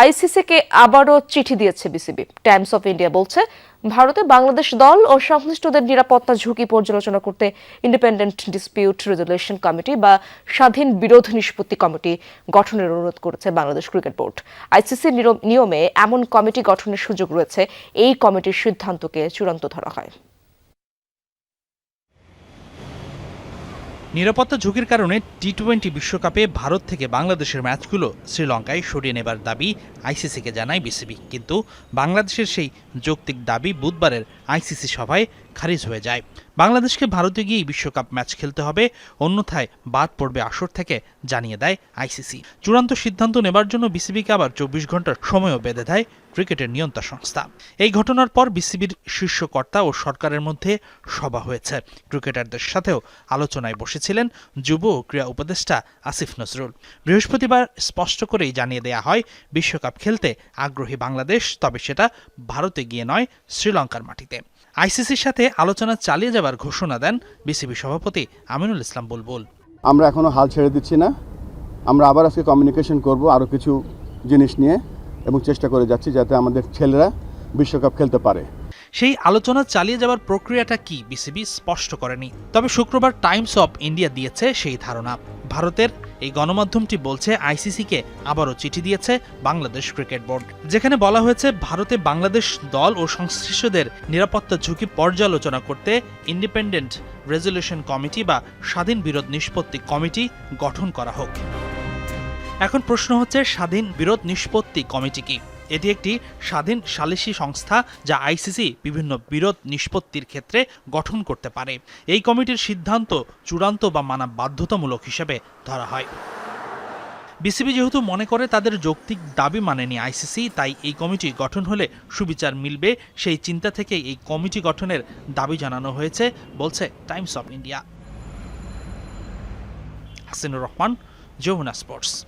আইসিসিকে আবারও চিঠি দিয়েছে বিসিবি। টাইমস অফ ইন্ডিয়া বলছে, ভারতে বাংলাদেশ দল ও সংশ্লিষ্টদের নিরাপত্তা ঝুঁকি পর্যালোচনা করতে ইন্ডিপেন্ডেন্ট ডিসপিউট রেজলিউশন কমিটি বা স্বাধীন বিরোধ নিষ্পত্তি কমিটি গঠনের অনুরোধ করেছে বাংলাদেশ ক্রিকেট বোর্ড। আইসিসি নিয়মে এমন কমিটি গঠনের সুযোগ রয়েছে, এই কমিটির সিদ্ধান্তকে চূড়ান্ত ধরা হয়। নিরাপত্তা ঝুঁকির কারণে টি টোয়েন্টি বিশ্বকাপে ভারত থেকে বাংলাদেশের ম্যাচগুলো শ্রীলঙ্কায় সরিয়ে নেবার দাবি আইসিসিকে জানায় বিসিবি। কিন্তু বাংলাদেশের সেই যৌক্তিক দাবি বুধবারের আইসিসি সভায় খারিজ হয়ে যায়। বাংলাদেশকে ভারতে গিয়েই বিশ্বকাপ ম্যাচ খেলতে হবে, অন্যথায় বাদ পড়বে আসর থেকে, জানিয়ে দেয় আইসিসি। চূড়ান্ত সিদ্ধান্ত নেবার জন্য বিসিবিকে আবার চব্বিশ ঘণ্টার সময়ও বেঁধে দেয় ক্রিকেটের নিয়ন্ত্রণ সংস্থা। এই ঘটনার পর বিসিবির শীর্ষ কর্তা ও সরকারের মধ্যে সভা হয়েছে। ক্রিকেটারদের সাথেও আলোচনায় বসেছিলেন যুব ও ক্রীড়া উপদেষ্টা আসিফ নজরুল। বৃহস্পতিবার স্পষ্ট করেই জানিয়ে দেয়া হয়, বিশ্বকাপ খেলতে আগ্রহী বাংলাদেশ, তবে সেটা ভারতে গিয়ে নয়, শ্রীলঙ্কার মাটিতে। আইসিসির সাথে আলোচনা চালিয়ে যাবার ঘোষণা দেন বিসিবি সভাপতি আমিনুল ইসলাম বুলবুল। আমরা এখনও হাল ছেড়ে দিচ্ছি না। আমরা আবার আজকে কমিউনিকেশন করব আরও কিছু জিনিস নিয়ে এবং চেষ্টা করে যাচ্ছি যাতে আমাদের ছেলেরা বিশ্বকাপ খেলতে পারে। সেই আলোচনা চালিয়ে যাবার প্রক্রিয়াটা কি বিসিবি স্পষ্ট করেনি। তবে শুক্রবার টাইমস অফ ইন্ডিয়া দিয়েছে সেই ধারণা। ভারতের এই গণমাধ্যমটি বলছে আইসিসিকে আবারও চিঠি দিয়েছে বাংলাদেশ ক্রিকেট বোর্ড। যেখানে বলা হয়েছে, ভারতে বাংলাদেশ দল ও সংশ্লিষ্টদের নিরাপত্তা ঝুঁকি পর্যালোচনা করতে ইন্ডিপেন্ডেন্ট রেজলিউশন কমিটি বা স্বাধীন বিরোধ নিষ্পত্তি কমিটি গঠন করা হোক। এখন প্রশ্ন হচ্ছে, স্বাধীন বিরোধ নিষ্পত্তি কমিটি কি? এটি একটি স্বাধীন সালিসি সংস্থা যা আইসিসি বিভিন্ন বিরোধ নিষ্পত্তির ক্ষেত্রে গঠন করতে পারে। এই কমিটির সিদ্ধান্ত চূড়ান্ত বা মানা বাধ্যতামূলক হিসেবে ধরা হয়। বিসিবি যেহেতু মনে করে তাদের যৌক্তিক দাবি মানেনি আইসিসি তাই এই কমিটি গঠন হলে সুবিচার মিলবে। সেই চিন্তা থেকে এই কমিটি গঠনের দাবি জানানো হয়েছে, বলছে Times of India. Hasinur Rahman, Jamuna sports.